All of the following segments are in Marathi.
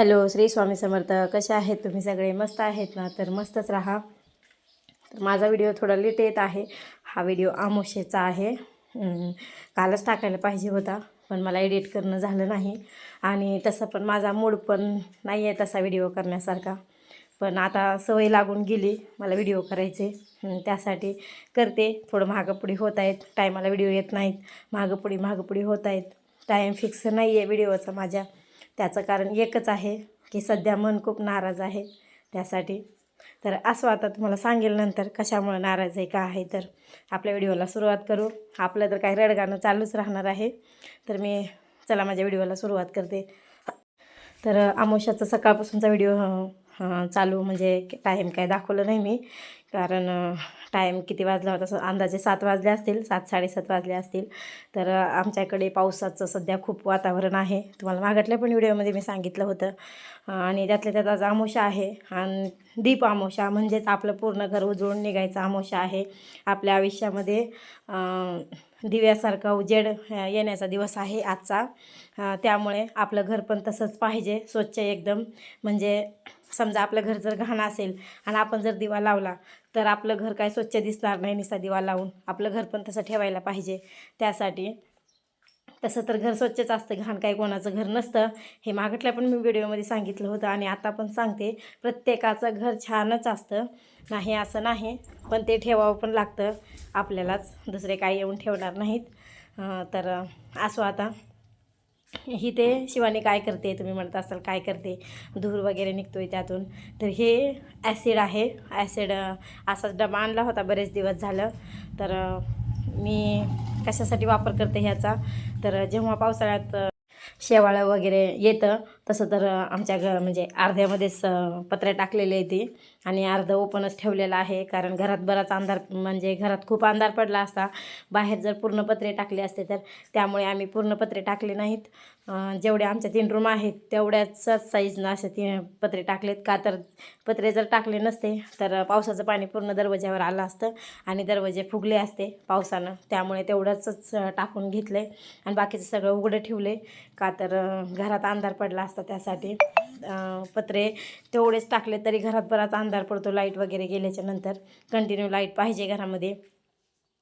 हॅलो श्री स्वामी समर्थ. कसे आहेत तुम्ही सगळे? मस्त आहेत ना? तर मस्तच राहा. तर माझा व्हिडिओ थोडा लेट येत आहे. हा व्हिडिओ आमोशेचा आहे. कालच टाकायला पाहिजे होता पण मला एडिट करणं झालं नाही. आणि तसं पण माझा मूड पण नाही आहे तसा व्हिडिओ करण्यासारखा. पण आता सवय लागून गेली मला व्हिडिओ करायचे. त्यासाठी करते. थोडं मागंपुढी होत आहेत. टायमाला व्हिडिओ येत नाहीत. मागंपुढी मागंपुढी होत आहेत. टाईम फिक्स नाही आहे व्हिडिओचा माझ्या. त्याचं कारण एकच आहे की सध्या मन खूप नाराज आहे त्यासाठी. तर असं आता तुम्हाला सांगेल नंतर कशामुळं नाराज आहे का आहे तर आपल्या व्हिडिओला सुरुवात करू. आपलं तर काही रडगाणं चालूच राहणार आहे. तर मी चला माझ्या व्हिडिओला सुरुवात करते. तर आमोशाचा सकाळपासूनचा व्हिडिओ चालू म्हणजे टाईम काय दाखवलं नाही मी. कारण टाईम किती वाजला होता? अंदाजे सात वाजले असतील सात साडेसात वाजले असतील. तर आमच्याकडे पावसाचं सध्या खूप वातावरण आहे. तुम्हाला मागटल्या पण व्हिडिओमध्ये मी सांगितलं होतं. आणि त्यातल्या त्यात आज आमोशा आहे. आणि दीप आमोशा म्हणजेच आपलं पूर्ण घर उजळून निघायचं आमोशा आहे. आपल्या आयुष्यामध्ये दिव्यासारखा उजेड येण्याचा दिवस आहे आजचा. त्यामुळे आपलं घर पण तसंच पाहिजे. स्वच्छ एकदम. म्हणजे समजा आपलं घर जर घाण असेल आणि आपण जर दिवा लावला तर आपलं घर काय स्वच्छ दिसणार नाही निसा दिवा लावून. आपलं घर पण तसं ठेवायला पाहिजे. त्यासाठी तसं तर घर स्वच्छच असतं. घाण काय कोणाचं घर नसतं. हे मागटल्या पण मी व्हिडिओमध्ये सांगितलं होतं आणि आता पण सांगते. प्रत्येकाचं घर छानच असतं. नाही असं नाही पण ते ठेवावं पण लागतं. आपल्यालाच दुसरे काही येऊन ठेवणार नाहीत. तर असो आता. ही ते शिवानी काय करते तुम्ही म्हणत असाल काय करते धूर वगैरे निघतो आहे त्यातून. तर हे ॲसिड आहे. ॲसिड असाच डबा आणला होता बरेच दिवस झालं. तर मी कशासाठी वापर करते ह्याचा? तर जेव्हा पावसाळ्यात शेवाळं वगैरे येतं. तसं तर आमच्या घ म्हणजे अर्ध्यामध्येच पत्रे टाकलेले आहे ती. आणि अर्धं ओपनच ठेवलेलं आहे. कारण घरात बराच अंधार म्हणजे घरात खूप अंधार पडला असता. बाहेर जर पूर्ण पत्रे टाकले असते तर त्यामुळे आम्ही पूर्ण पत्रे टाकले नाहीत. जेवढे आमच्या तीन रूम आहेत तेवढ्याच साईजनं असे ती पत्रे टाकलेत. का तर पत्रे जर टाकले नसते तर पावसाचं पाणी पूर्ण दरवाज्यावर आलं असतं आणि दरवाजे फुगले असते पावसानं. त्यामुळे तेवढंच टाकून घेतलं आहे आणि बाकीचं सगळं उघडं ठेवले का तर घरात अंधार पडला असता त्यासाठी पत्रे तेवढेच टाकले तरी घरात बराच अंधार पडतो लाइट वगैरे गेल्याच्यानंतर. कंटिन्यू लाइट पाहिजे घरामध्ये.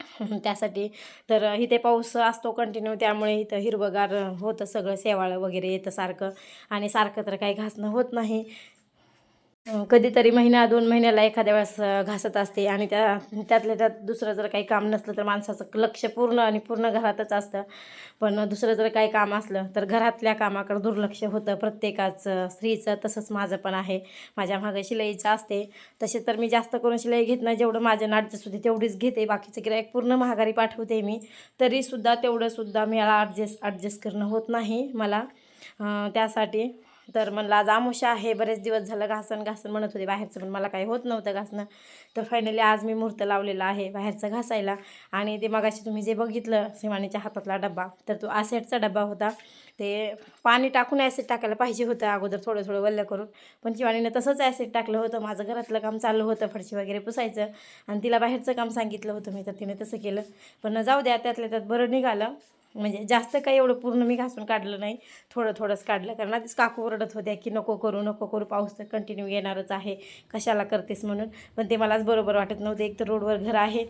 त्यासाठी. तर इथे पाऊस असतो कंटिन्यू त्यामुळे इथं हिरवंगार होतं सगळं शेवाळं वगैरे येतं सारखं. आणि सारखं तर काही घासणं होत नाही. कधीतरी महिना दोन महिन्याला एखाद्या वेळेस घासत असते आणि त्या त्यातल्या त्यात दुसरं जर काही काम नसलं तर माणसाचं लक्ष पूर्ण आणि पूर्ण घरातच असतं. पण दुसरं जर काही काम असलं तर घरातल्या कामाकडं दुर्लक्ष होतं. प्रत्येकाचं स्त्रीचं तसंच माझं पण आहे. माझ्या मागं शिलाईचं असते तसे तर मी जास्त करून शिलाई घेत नाही. जेवढं माझ्या नाडचं सुद्धा तेवढीच घेते. बाकीचं गिरायक पूर्ण महागारी पाठवते मी. तरीसुद्धा तेवढंसुद्धा मला ॲडजस्ट ॲडजस्ट करणं होत नाही मला. त्यासाठी तर म्हणलं आज आमुषा आहे बरेच दिवस झालं घासण घासण म्हणत होते बाहेरचं पण मला काही होत नव्हतं घासणं. तर फायनली आज मी मुहूर्त लावलेला आहे बाहेरचं घासायला. आणि ते मगाशी तुम्ही जे बघितलं शिवानीच्या हातातला डब्बा तर तो ॲसिडचा डब्बा होता. ते पाणी टाकून ॲसिड टाकायला पाहिजे होतं अगोदर थोडं थोडं वल्ल करून. पण शिवानीनं तसंच ॲसिड टाकलं होतं. माझं घरातलं काम चाललं होतं फडशी वगैरे पुसायचं. आणि तिला बाहेरचं काम सांगितलं होतं मी तर तिने तसं केलं. पण जाऊ द्या त्यातल्या त्यात बरं निघालं. म्हणजे जास्त काही एवढं पूर्ण मी घासून काढलं नाही. थोडं थोडंच काढलं कारण आधीच काकू ओरडत होत्या की नको करू नको करू पाऊस तर कंटिन्यू येणारच आहे. कशाला करतेस म्हणून? पण ते मलाच बरोबर वाटत नव्हतं. एक तर रोडवर घर आहे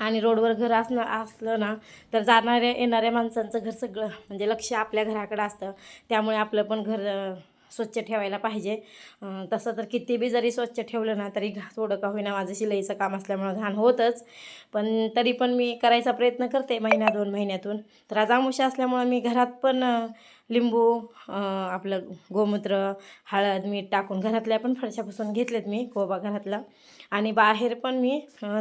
आणि रोडवर घर असणं असलं ना तर जाणाऱ्या येणाऱ्या माणसांचं घर सगळं म्हणजे लक्ष आपल्या घराकडं असतं. त्यामुळे आपलं पण घर स्वच्छ ठेवायला पाहिजे. तसं तर किती बी जरी स्वच्छ ठेवलं ना तरी घा- थोडं का होईना माझं शिलाईचं काम असल्यामुळं घाण होतच. पण तरी पण मी करायचा प्रयत्न करते महिन्या दोन महिन्यातून. तर आज आमुषा असल्यामुळं मी घरात पण लिंबू आपलं गोमूत्र हळद मीठ टाकून घरातल्या पण फरशापासून घेतलेत मी कोबा घरातला. आणि बाहेर पण मी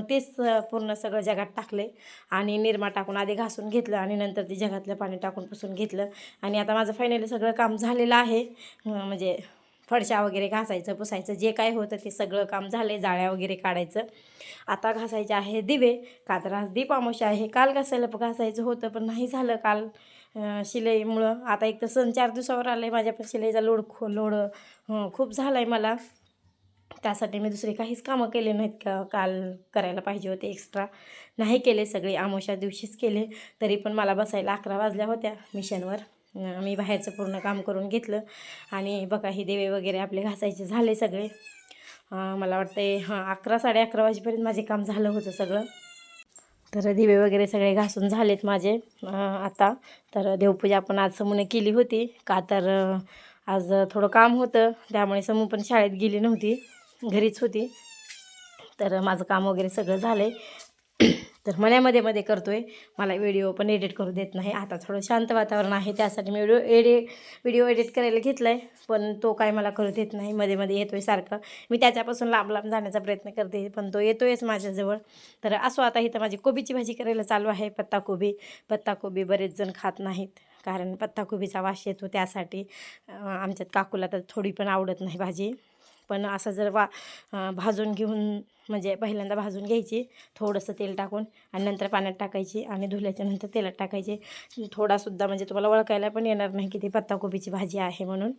तेच पूर्ण सगळं जगात टाकले आणि निरमा टाकून आधी घासून घेतलं आणि नंतर ते जगातलं पाणी टाकून पुसून घेतलं. आणि आता माझं फायनली सगळं काम झालेलं आहे. म्हणजे फडशा वगैरे घासायचं पुसायचं जे काय होतं ते सगळं काम झाले जाळ्या वगैरे काढायचं. आता घासायचे आहे दिवे. का तर आज दीप अमावस्या आहे. काल घासायला घासायचं होतं पण नाही झालं. काल शिलाईमुळं. आता एक तर सण चार दिवसावर आलं आहे माझ्या पण शिलाईचा लोड खो लोड खूप झाला आहे मला. त्यासाठी मी दुसरे काहीच कामं केले नाहीत का? काल करायला पाहिजे होते एक्स्ट्रा नाही केले सगळे. आमोशा दिवशीच केले. तरी पण मला बसायला अकरा वाजल्या होत्या मिशनवर. मी बाहेरचं पूर्ण काम करून घेतलं. आणि बघा हे देवे वगैरे आपले घासायचे झाले सगळे. मला वाटते हां अकरा साडे अकरा वाजेपर्यंत माझे काम झालं होतं सगळं. तर दिवे वगैरे सगळे घासून झालेत माझे आता. तर देवपूजा पण आज समूने केली होती. का तर आज थोडं काम होतं. त्यामुळे समू पण शाळेत गेली नव्हती. घरीच होती. तर माझं काम वगैरे सगळं झालं आहे तर मण्यामध्ये मध्ये करतो आहे मला व्हिडिओ पण एडिट करू देत नाही. आता थोडं शांत वातावरण आहे. त्यासाठी मी व्हिडिओ एडि व्हिडिओ एडिट करायला घेतला आहे पण तो काय मला करू देत नाही. मध्ये मध्ये येतो आहे सारखं. मी त्याच्यापासून लांब लांब जाण्याचा प्रयत्न करते. पण तो येतो आहेच माझ्याजवळ. तर असो आता इथं माझी कोबीची भाजी करायला चालू आहे. पत्ताकोबी. पत्ताकोबी बरेच जण खात नाहीत. कारण पत्ताकोबीचा वास येतो त्यासाठी. आमच्यात काकूला तर थोडी पण आवडत नाही भाजी. पण असं जर वा भाजून घेऊन म्हणजे पहिल्यांदा भाजून घ्यायची थोडंसं तेल टाकून आणि नंतर पाण्यात टाकायची आणि धुल्याच्या नंतर तेलात टाकायची. थोडासुद्धा म्हणजे तुम्हाला ओळखायला पण येणार नाही की ती पत्ताकोबीची भाजी आहे म्हणून.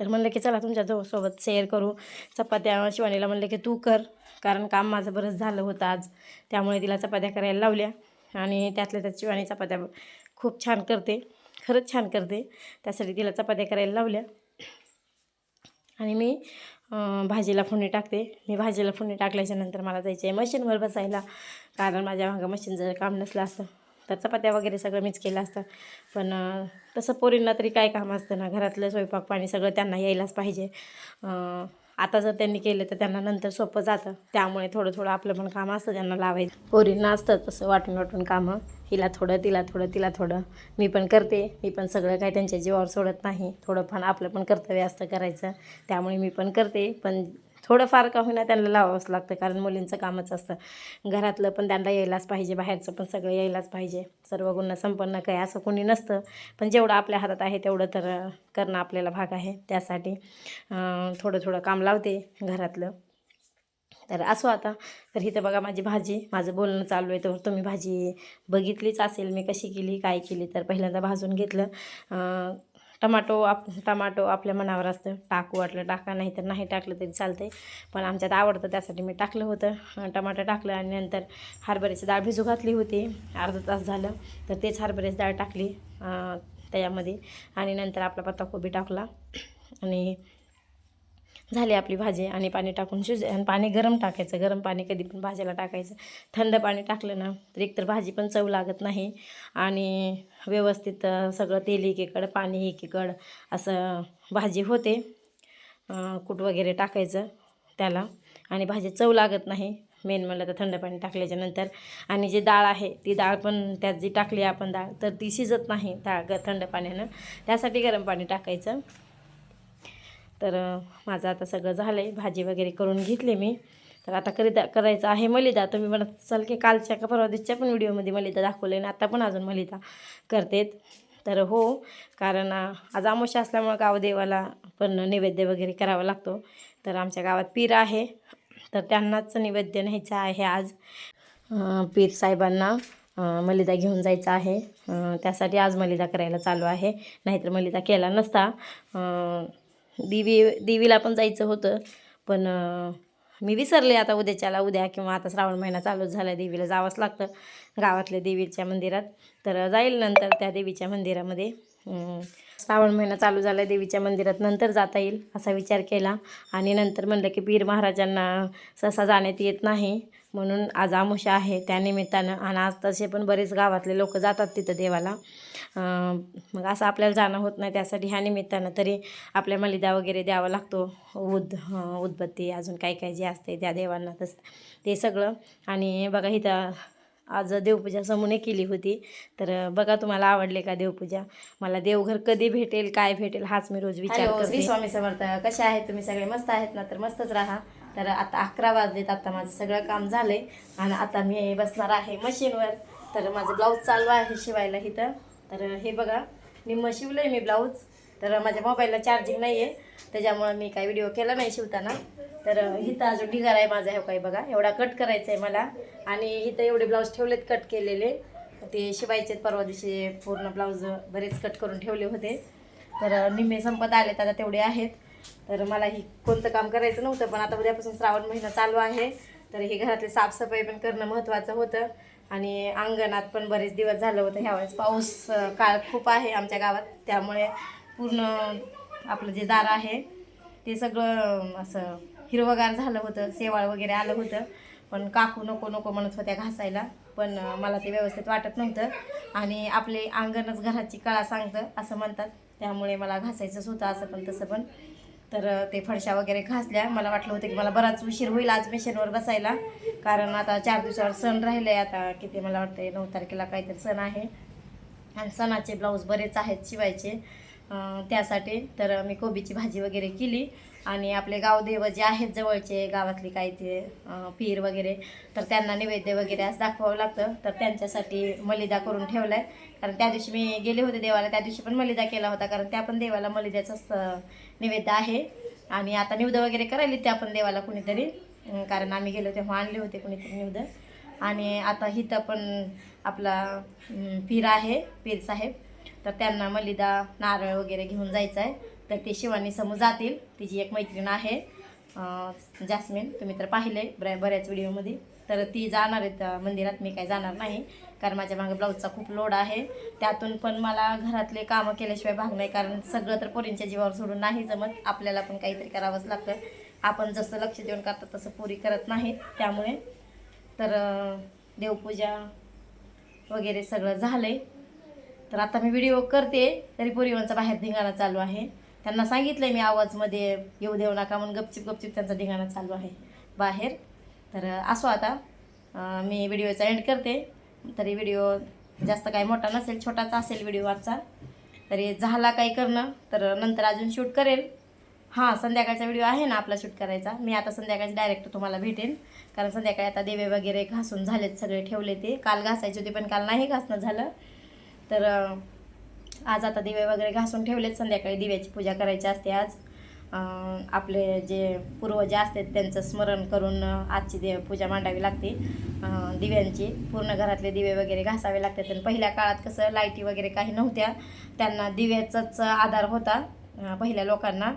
तर म्हणलं की चला तुमच्या जो सोबत शेअर करू. चपात्या शिवानीला म्हणलं की तू कर कारण काम माझं बरंच झालं होतं आज. त्यामुळे तिला चपात्या करायला लावल्या आणि त्यातल्या त्यात शिवानी चपात्या खूप छान करते खरंच छान करते. त्यासाठी तिला चपात्या करायला लावल्या. आणि मी भाजीला फोडणी टाकते. मी भाजीला फोडणी टाकल्याच्या नंतर मला जायचं आहे मशीनवर बसायला. कारण माझ्या मागं मशीन जर काम नसलं असतं तर चपात्या वगैरे सगळं मीच केलं असतं. पण तसं पोरींना तरी काय काम असतं ना घरातलं स्वयंपाक पाणी सगळं त्यांना यायलाच पाहिजे. आता जर त्यांनी केलं तर त्यांना नंतर सोपं जातं. त्यामुळे थोडं थोडं आपलं पण काम असतं त्यांना लावायचं. पोरींना असतं तसं वाटून वाटून कामं. हिला थोडं तिला थोडं तिला थोडं. मी पण करते. मी पण सगळं काय त्यांच्या जीवावर सोडत नाही. थोडंफार आपलं पण कर्तव्य असतं करायचं. त्यामुळे मी पण करते. पण थोडंफार का होईना त्यांना लावावंच लागतं कारण मुलींचं कामच असतं. घरातलं पण त्यांना यायलाच पाहिजे बाहेरचं पण सगळं यायलाच पाहिजे. सर्व गुण संपन्न काय असं कोणी नसतं. पण जेवढं आपल्या हातात आहे तेवढं तर करणं आपल्याला भाग आहे. त्यासाठी थोडं थोडं काम लावते घरातलं. तर असो आता. तर इथं बघा माझी भाजी माझं बोलणं चालू आहे. तर तुम्ही भाजी बघितलीच असेल मी कशी केली काय केली तर पहिल्यांदा भाजून घेतलं. टमाटो आप टमाटो आपल्या मनावर असतं. टाकू वाटलं टाका नाही तर नाही टाकलं तरी चालतंय. पण आमच्यात आवडतं त्यासाठी मी टाकलं होतं. अं, टमाटर टाकलं आणि नंतर हरभऱ्याची डाळ भिजू घातली होती. अर्धा तास झालं तर तेच हरभऱ्याची डाळ टाकली त्याच्यामध्ये आणि नंतर आपला पत्ताकोबी टाकला. आणि झाली आपली भाजी आणि पाणी टाकून शिज आणि पाणी गरम टाकायचं. गरम पाणी कधी पण भाजीला टाकायचं. थंड पाणी टाकलं ना तर एकतर भाजी पण चव लागत नाही आणि व्यवस्थित सगळं तेल एकीकडं पाणी एकीकडं असं भाजी होते. कूट वगैरे टाकायचं त्याला आणि भाजी चव लागत नाही. मेन म्हणलं तर थंड पाणी टाकल्याच्या नंतर आणि जी डाळ आहे ती डाळ पण त्यात जी टाकली आपण डाळ तर ती शिजत नाही डाळ ग थंड पाण्यानं. त्यासाठी गरम पाणी टाकायचं. तर माझं आता सगळं झालं आहे भाजी वगैरे करून घेतली मी. तर आता करीता करायचं आहे मलिदा. तुम्ही म्हणत असाल की कालच्या का परवा पण व्हिडिओमध्ये मलिदा दाखवलं आहे आणि आता पण अजून मलिदा करतेत. तर हो कारण आज आमोशा असल्यामुळं गावदेवाला पण नैवेद्य वगैरे करावा लागतो. तर आमच्या गावात पीर आहे. तर त्यांनाच नैवेद्य न्यायचं आहे आज. पीर साहेबांना मलिदा घेऊन जायचं आहे. त्यासाठी आज मलिदा करायला चालू आहे. नाहीतर मलिदा केला नसता. दिवी देवीला पण जायचं होतं. पण मी विसरले आता उद्याच्याला उद्या किंवा आता श्रावण महिना चालूच झाला देवीला जावंच लागतं गावातल्या देवीच्या मंदिरात. तर जाईल नंतर त्या देवीच्या मंदिरामध्ये. श्रावण महिना चालू झाला देवीच्या मंदिरात नंतर जाता येईल असा विचार केला. आणि नंतर म्हणलं की पीर महाराजांना सहसा जाण्यात येत नाही म्हणून आज आमुषा आहे त्यानिमित्तानं आणि आज तसे पण बरेच गावातले लोक जातात तिथं देवाला. मग असं आपल्याला जाणं होत नाही. त्यासाठी ह्या निमित्तानं तरी आपल्या मलिदा वगैरे द्यावा लागतो. उद उदबत्ती अजून काय काय जे असते त्या देवांना तस ते सगळं. आणि बघा इथं आज देवपूजा समूने केली होती. तर बघा तुम्हाला आवडले का देवपूजा? मला देवघर कधी भेटेल काय भेटेल हाच मी रोज विचार करते. स्वामी समर्थ. कसे आहेत तुम्ही सगळे? मस्त आहेत ना? तर मस्तच राहा. तर आता अकरा वाजलेत. आता माझं सगळं काम झालंय. आणि आता मी बसणार आहे मशीनवर. तर माझं ब्लाऊज चालू आहे शिवायला इथं. तर हे बघा. निम्म शिवलंय मी ब्लाऊज. तर माझ्या मोबाईलला चार्जिंग नाही आहे त्याच्यामुळं मी काही व्हिडिओ केला नाही शिवताना. तर इथं अजून ढिगार आहे माझा हे काही बघा. एवढा कट करायचा आहे मला. आणि इथं एवढे ब्लाऊज ठेवलेत कट केलेले. ते शिवायचे परवा दिवशी पूर्ण ब्लाऊज बरेच कट करून ठेवले होते. तर निम्मे संपत आलेत आता तेवढे आहेत. तर मला ही कोणतं काम करायचं नव्हतं पण आता उद्यापासून श्रावण महिना चालू आहे. तर हे घरातली साफसफाई पण करणं महत्त्वाचं होतं. आणि अंगणात पण बरेच दिवस झालं होतं. ह्यावेळेस पाऊस काळ खूप आहे आमच्या गावात. त्यामुळे पूर्ण आपलं जे दार आहे ते सगळं असं हिरवगार झालं होतं शेवाळ वगैरे आलं होतं. पण काकू नको नको म्हणत होत्या घासायला. पण मला ते व्यवस्थित वाटत नव्हतं. आणि आपले अंगणच घराची कळा सांगतं असं म्हणतात. त्यामुळे मला घासायचंच होतं असं पण तसं पण. तर ते फडशा वगैरे घासल्या. मला वाटलं होतं की मला बराच उशीर होईल आज मिशनवर बसायला. कारण आता चार दिवसावर सण राहिले आता किती मला वाटतं नऊ तारखेला काहीतरी सण आहे. आणि सणाचे ब्लाऊज बरेच आहेत शिवायचे. त्यासाठी तर मी कोबीची भाजी वगैरे केली. आणि आपले गावदेव जे आहेत जवळचे गावातली काही ते पीर वगैरे तर त्यांना नैवेद्य वगैरे असं दाखवावं लागतं. तर त्यांच्यासाठी मलिदा करून ठेवला आहे कारण त्या दिवशी मी गेले होते देवाला त्या दिवशी पण मलिदा केला होता. कारण त्या पण देवाला मलिद्याचाच नैवेद्य आहे. आणि आता निवद वगैरे करायली त्या पण देवाला कुणीतरी. कारण आम्ही गेलो तेव्हा आणले होते कुणीतरी निवद. आणि आता इथं पण आपला पीर आहे पीर साहेब. तर त्यांना मलिदा नारळ वगैरे घेऊन जायचं आहे तर ते शिवानी समोर जातील. तिची एक मैत्रीण आहे जास्मिन. तुम्ही तर पाहिले बऱ्या बऱ्याच व्हिडिओमध्ये. तर ती जाणार आहे मंदिरात. मी काही जाणार नाही कारण माझ्या मागे ब्लाऊजचा खूप लोड आहे. त्यातून पण मला घरातले कामं केल्याशिवाय भाग नाही कारण सगळं तर पोरींच्या जीवावर सोडून नाही जमत. आपल्याला पण काहीतरी करावंच लागतं. आपण जसं लक्ष देऊन करतात तसं पुरी करत नाहीत. त्यामुळे तर देवपूजा वगैरे सगळं झालं आहे तर आता मी व्हिडिओ करते. तरी पोरीवांचा बाहेर धिंगाणा चालू आहे. त्यांना सांगितलं मी आवाजमध्ये येऊ देऊ नका म्हणून गपचिप गपचिप त्यांचा धिंगाणा चालू आहे बाहेर. तर असो आता. मी व्हिडिओचा एंड करते. तरी व्हिडिओ जास्त काय मोठा नसेल छोटाच असेल व्हिडिओ आजचा तरी झाला काही करणं तर नंतर अजून शूट करेल. हां संध्याकाळचा व्हिडिओ आहे ना आपला शूट करायचा. मी आता संध्याकाळची डायरेक्ट तुम्हाला भेटेन. कारण संध्याकाळी आता देवे वगैरे घासून झालेत सगळे ठेवले ते. काल घासायचे होते पण काल नाही घासणं झालं. तर आज आता दिवे वगैरे घासून ठेवलेत. संध्याकाळी दिव्याची पूजा करायची असते आज. आपले जे पूर्वज असतात त्यांचं स्मरण करून आजची दे पूजा मांडावी लागते. दिव्यांची. पूर्ण घरातले दिवे वगैरे घासावे लागतात. आणि पहिल्या काळात कसं लाईटी वगैरे काही नव्हत्या. त्यांना दिव्याचाच आधार होता पहिल्या लोकांना.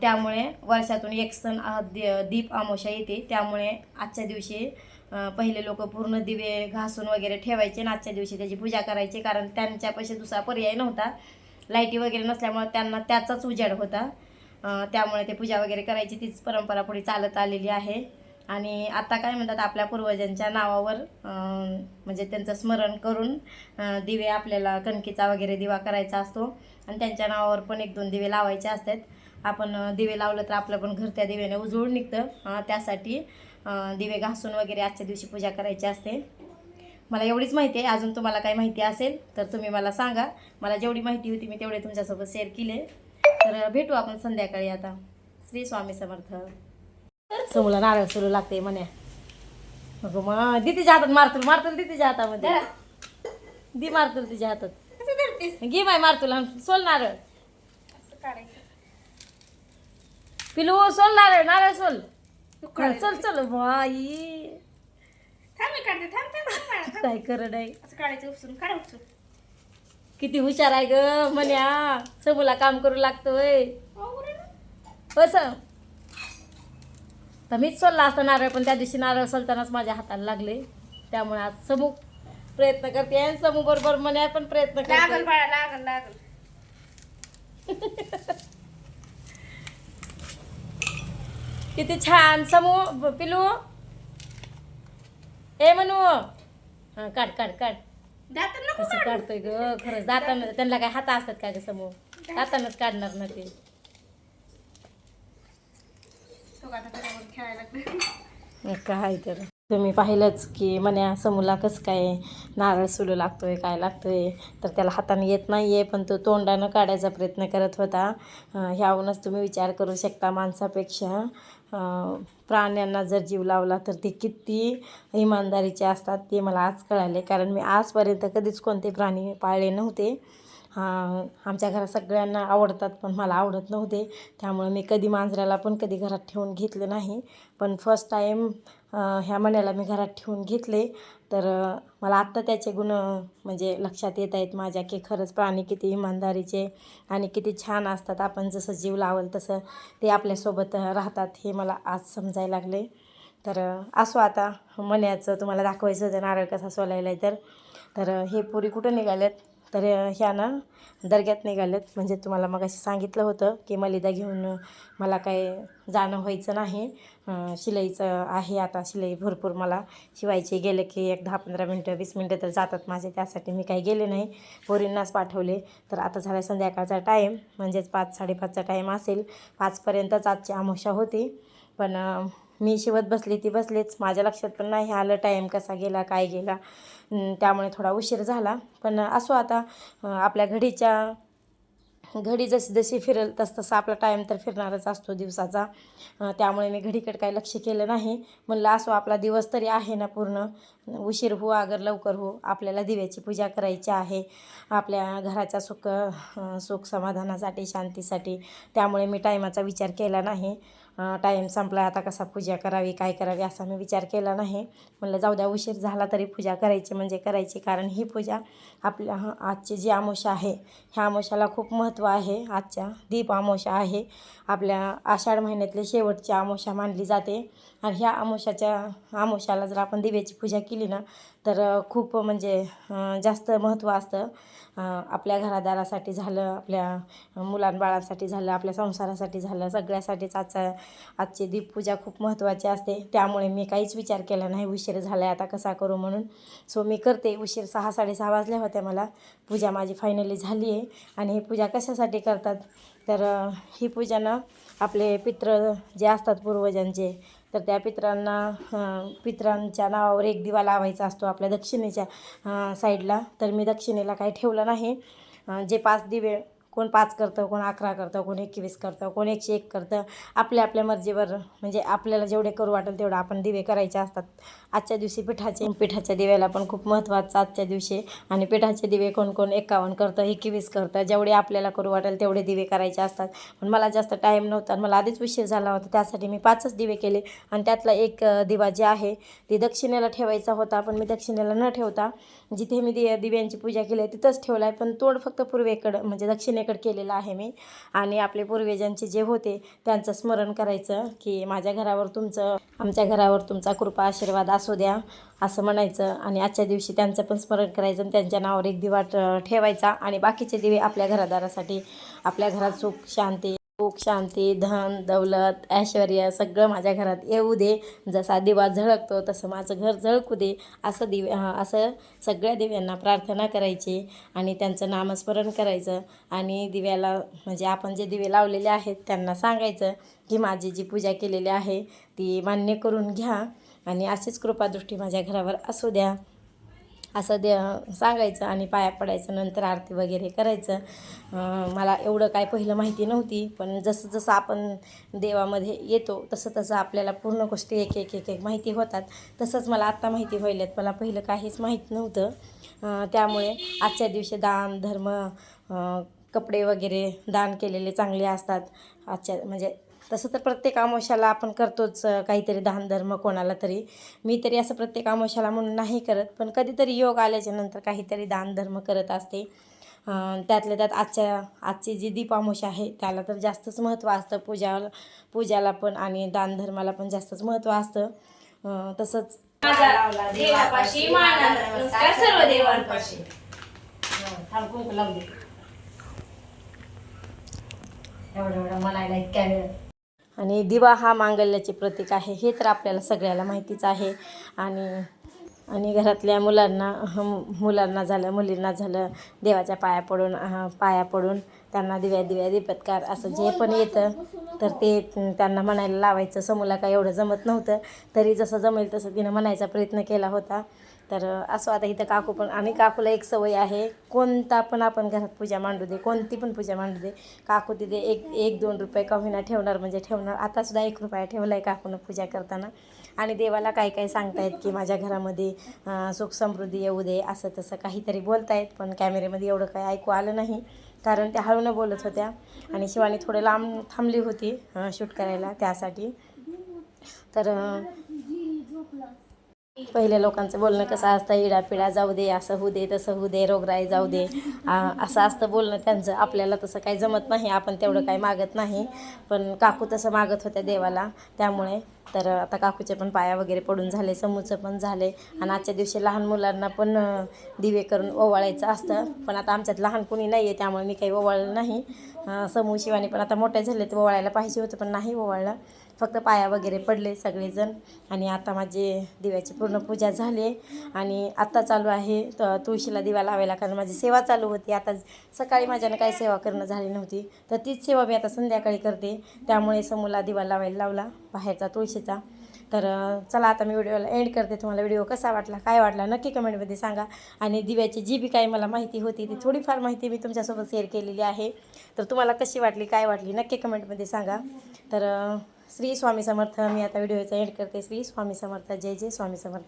त्यामुळे वर्षातून एक सण दि- दीप अमावस्या येते. त्यामुळे आजच्या दिवशी पहिले लोक पूर्ण दिवे घासून वगैरे ठेवायचे आणि आजच्या दिवशी त्याची पूजा करायची. कारण त्यांच्यापाशी दुसरा पर्याय नव्हता. लाईटी वगैरे नसल्यामुळे त्यांना त्याचाच उजेड होता. त्यामुळे ते पूजा वगैरे करायची तीच परंपरा पुढे चालत आलेली आहे. आणि आता काय म्हणतात आपल्या पूर्वजांच्या नावावर म्हणजे त्यांचं स्मरण करून दिवे आपल्याला कणकीचा वगैरे दिवा करायचा असतो. आणि त्यांच्या नावावर पण एक दोन दिवे लावायचे असतात. आपण दिवे लावलं तर आपलं पण घर त्या दिव्याने उजळून निघतं. त्यासाठी दिवे घासून वगैरे आजच्या दिवशी पूजा करायची असते. मला एवढीच माहिती आहे. अजून तुम्हाला काही माहिती असेल तर तुम्ही मला सांगा. मला जेवढी माहिती होती मी तेवढे तुमच्यासोबत शेअर केले. तर भेटू आपण संध्याकाळी आता. श्री स्वामी समर्थ. समूला नारळ सुरू लागते म्हणे. नको मग दी तिच्या हातात मारतुल मारतुल दी तिच्या हातामध्ये. दी मारतुल तिच्या हातात. घे माय मारतुल सोल नारळ. पिलू सोल नारळ नारळ सोल. चल चल बाई थांब मी काढते थांब थांब थांब बाळा, थांब. काय कर नाही. असं काढायचं उपसून काढा उपसून किती हुशार आहे ग म्हण्या. समूला काम करू लागतोय. हो ना. तर मीच सोलला असता नारळ पण त्या दिवशी नारळ सोलतानाच माझ्या हाताला लागले. त्यामुळे आज समूह प्रयत्न करते आणि समूह बरोबर म्हणे पण प्रयत्न लागल करते बाळा लागल लागल. किती छान. समूह ब- पिलू. ए म्हणू हा काढ काढ काढ. कसं काढतोय ग खरंच. दातानं त्यांना काय हात असतात का ग समूह दातानच काढणार ना ते. काय तर. तुम्ही पाहिलंच की मन्या समूला कसं काय नारळ सुलू लागतोय काय लागतोय? तर त्याला हाताने येत नाही आहे पण तो तोंडानं काढायचा प्रयत्न करत होता. ह्याहूनच तुम्ही विचार करू शकता माणसापेक्षा. प्राण्यांना जर जीव लावला तर ते किती इमानदारीचे असतात ते मला आज कळाले. कारण मी आजपर्यंत कधीच कोणते प्राणी पाळले नव्हते. आमच्या घरात सगळ्यांना आवडतात पण मला आवडत नव्हते. त्यामुळे मी कधी मांजराला पण कधी घरात ठेवून घेतलं नाही. पण फर्स्ट टाईम ह्या मण्याला मी घरात ठेवून घेतले. तर मला आत्ता त्याचे गुण म्हणजे लक्षात येत आहेत माझ्या की खरंच प्राणी किती इमानदारीचे आणि किती छान असतात. आपण जसं जीव लावल तसं ते आपल्यासोबत राहतात हे मला आज समजायला लागले. तर असो आता मण्याचं तुम्हाला दाखवायचं होतं नारळ कसा सोलायला आहे तर तर हे पुरी कुठं निघाल्यात? तर ह्या ना दर्ग्यात निघाल्यात म्हणजे तुम्हाला मग असं सांगितलं होतं की मलिदा घेऊन मला काय जाणं व्हायचं नाही. शिलाईचं आहे आता शिलाई भरपूर मला शिवायची गेले की एक दहा पंधरा मिनटं वीस मिनटं तर जातात माझे. त्यासाठी मी काही गेले नाही. पोरींनाच पाठवले. तर आता झाला संध्याकाळचा टाईम. म्हणजेच पाच साडेपाचचा टाईम असेल. पाचपर्यंतच आजची आमोशा होती. पण मी शिवत बसली ती बसलीच. माझ्या लक्षात पण नाही आलं टाईम कसा गेला काय गेला. त्यामुळे थोडा उशीर झाला. पण असो आता आपल्या घडीच्या घडी जशी जशी फिरेल तस तसा आपला टाईम तर फिरणारच असतो दिवसाचा. त्यामुळे मी घडीकडे काही लक्ष केलं नाही. म्हणलं असो आपला दिवस तरी आहे ना पूर्ण. उशीर हो अगर लवकर हो. आपल्याला दिव्याची पूजा करायची आहे. आपल्या घराच्या सुख सुख समाधानासाठी शांतीसाठी. त्यामुळे मी टायमाचा विचार केला नाही. टाईम संपला आता कसा पूजा करावी काय करावी असा मी विचार केला नाही. म्हणलं जाऊ द्या उशीर झाला तरी पूजा करायची म्हणजे करायची. कारण ही पूजा आपल्या आजची जी आमोशा आहे ह्या आमोशाला खूप महत्त्व आहे. आजच्या दीप आमोशा आहे. आपल्या आषाढ महिन्यातली शेवटची आमोशा मानली जाते. आणि ह्या आमोशाच्या आमोशाला जर आपण दिव्याची पूजा केली ना तर खूप म्हणजे जास्त महत्त्व असतं. आपल्या घरादारासाठी झालं आपल्या मुलांबाळांसाठी झालं आपल्या संसारासाठी झालं सगळ्यासाठीच आजचा आजची दीपपूजा खूप महत्त्वाची असते. त्यामुळे मी काहीच विचार केला नाही उशीर झाला आहे आता कसा करू म्हणून. सो मी करते. उशीर सहा साडेसहा वाजल्या होत्या मला. पूजा माझी फायनली झाली आहे आणि ही पूजा कशासाठी करतात? तर ही पूजा ना आपले पित्र जे असतात पूर्वजांचे तर त्या पित्रांना पित्रांच्या नावावर एक दिवा लावायचा असतो आपल्या दक्षिणेच्या साईडला. तर मी दक्षिणेला काही ठेवलं नाही. जे पाच दिवे कोण पाच करतं कोण अकरा करतं कोण एकवीस करतं कोण एकशे एक करतं. आपल्या आपल्या मर्जीवर म्हणजे आपल्याला जेवढे करू वाटेल तेवढं आपण दिवे करायचे असतात. आजच्या दिवशी पिठाचे पिठाच्या दिव्याला पण खूप महत्त्वाचं आजच्या दिवशी. आणि पिठाचे दिवे कोण कोण एकावन्न करतं एकवीस करतं जेवढे आपल्याला करू वाटेल तेवढे दिवे करायचे असतात. पण मला जास्त टाईम नव्हता आणि मला आधीच उशीर झाला होता त्यासाठी मी पाचच दिवे केले. आणि त्यातला एक दिवा जे आहे ती दक्षिणेला ठेवायचा होता पण मी दक्षिणेला न ठेवता जिथे मी दि दिव्यांची पूजा केली आहे तिथंच ठेवला आहे. पण तोड फक्त पूर्वेकडं म्हणजे दक्षिणेकडं केलेलं आहे मी. आणि आपले पूर्वजांचे जे होते त्यांचं स्मरण करायचं की माझ्या घरावर तुमचं आमच्या घरावर तुमचा कृपा आशीर्वाद असू द्या असं म्हणायचं. आणि आजच्या दिवशी त्यांचं पण स्मरण करायचं आणि त्यांच्या नावावर एक दिवा ट- ठेवायचा. आणि बाकीचे दिवे आपल्या घरादारासाठी आपल्या घरात सुख शांती सुख शांती धन दौलत ऐश्वर्य सगळं माझ्या घरात येऊ दे. जसा दिवा झळकतो तसं माझं घर झळकू दे. असं दिवे असं सगळ्या दिव्यांना प्रार्थना करायची आणि त्यांचं नामस्मरण करायचं आणि दिव्याला म्हणजे आपण जे दिवे लावलेले आहेत त्यांना सांगायचं की माझी जी पूजा केलेली आहे ती मान्य करून घ्या आणि अशीच कृपादृष्टी माझ्या घरावर असू द्या. असं दे सांगायचं आणि पाया पडायचं नंतर आरती वगैरे करायचं. मला एवढं काय पहिलं माहिती नव्हती पण जसं जसं आपण देवामध्ये येतो तसं तसं आपल्याला पूर्ण गोष्टी एक एक एक एक माहिती होतात. तसंच मला आत्ता माहिती व्हायल्यात मला पहिलं काहीच माहीत नव्हतं. त्यामुळे आजच्या दिवशी दान धर्म कपडे वगैरे दान केलेले चांगले असतात. आजच्या म्हणजे तसं तर प्रत्येक आमोशाला आपण करतोच काहीतरी दान धर्म कोणाला तरी. मी तरी असं प्रत्येक आमोशाला म्हणून नाही करत पण कधीतरी योग आल्याच्यानंतर काहीतरी दान धर्म करत असते. त्यातल्या त्यात आजच्या आजची जी दीप आहे त्याला तर जास्तच महत्त्व असतं. पूजा पूजाला पण आणि दानधर्माला पण जास्तच महत्त्व असतं. तसंच सर्व देवांपाशी. एवढं एवढं इतक्या वेळ. आणि दिवा हा मांगल्याचे प्रतीक आहे हे तर आपल्याला सगळ्याला माहितीच आहे. आणि आणि घरातल्या मुलांना मुलांना झालं मुलींना झालं देवाच्या पाया पडून पाया पडून त्यांना दिव्या दिव्या दीपत्कार असं जे पण येतं तर ते त्यांना म्हणायला लावायचं. समूला काय एवढं जमत नव्हतं तरी जसं जमेल तसं तिनं म्हणायचा प्रयत्न केला होता. तर असं आता इथं काकू पण आणि काकूला एक सवय आहे कोणता पण आपण घरात पूजा मांडू दे कोणती पण पूजा मांडू दे काकू तिथे एक एक दोन रुपये का होईना ठेवणार म्हणजे ठेवणार आतासुद्धा एक रुपया ठेवला आहे काकूनं पूजा करताना. आणि देवाला काय काय सांगतायत की माझ्या घरामध्ये सुख समृद्धी येऊ दे असं तसं काहीतरी बोलतायत पण कॅमेरेमध्ये एवढं काही ऐकू आलं नाही कारण त्या हळूनं बोलत होत्या. आणि शिवानी थोडं लांब थांबली होती शूट करायला त्यासाठी. तर पहिल्या लोकांचं बोलणं कसं असतं इडापिडा जाऊ दे असं होऊ दे तसं होऊ दे रोगराई जाऊ दे. असं असतं बोलणं त्यांचं. आपल्याला तसं काही जमत नाही आपण तेवढं काही मागत नाही. पण काकू तसं मागत होत्या देवाला. त्यामुळे तर आता काकूचे पण पाया वगैरे पडून झाले समूचं पण झाले. आणि आजच्या दिवशी लहान मुलांना पण दिवे करून ओवाळायचं असतं. पण आता आमच्यात लहान कोणी नाही आहे त्यामुळे मी काही ओवाळलं नाही. समूह शिवानी पण आता मोठे झाले तर ओवाळायला पाहिजे होतं पण नाही ओवाळलं. फक्त पाया वगैरे पडले सगळेजण. आणि आता माझे दिव्याची पूर्ण पूजा झाली. आणि आत्ता चालू आहे त- तुळशीला दिवा लावायला कारण माझी सेवा चालू होती. आता सकाळी माझ्यानं काही सेवा करणं झाली नव्हती. तर तीच सेवा मी आता संध्याकाळी करते. त्यामुळे समूला दिवा लावायला लावला. बाहेरचा तुळशीचा. तर चला आता मी व्हिडिओला एंड करते. तुम्हाला व्हिडिओ कसा वाटला काय वाटला नक्की कमेंटमध्ये सांगा. आणि दिव्याची जी बी काही मला माहिती होती ती थोडीफार माहिती मी तुमच्यासोबत शेअर केलेली आहे. तर तुम्हाला कशी वाटली काय वाटली नक्की कमेंटमध्ये सांगा. तर श्री स्वामी समर्थ मी आता व्हिडिओचा एंड करते. श्री स्वामी समर्थ जय जय स्वामी समर्थ.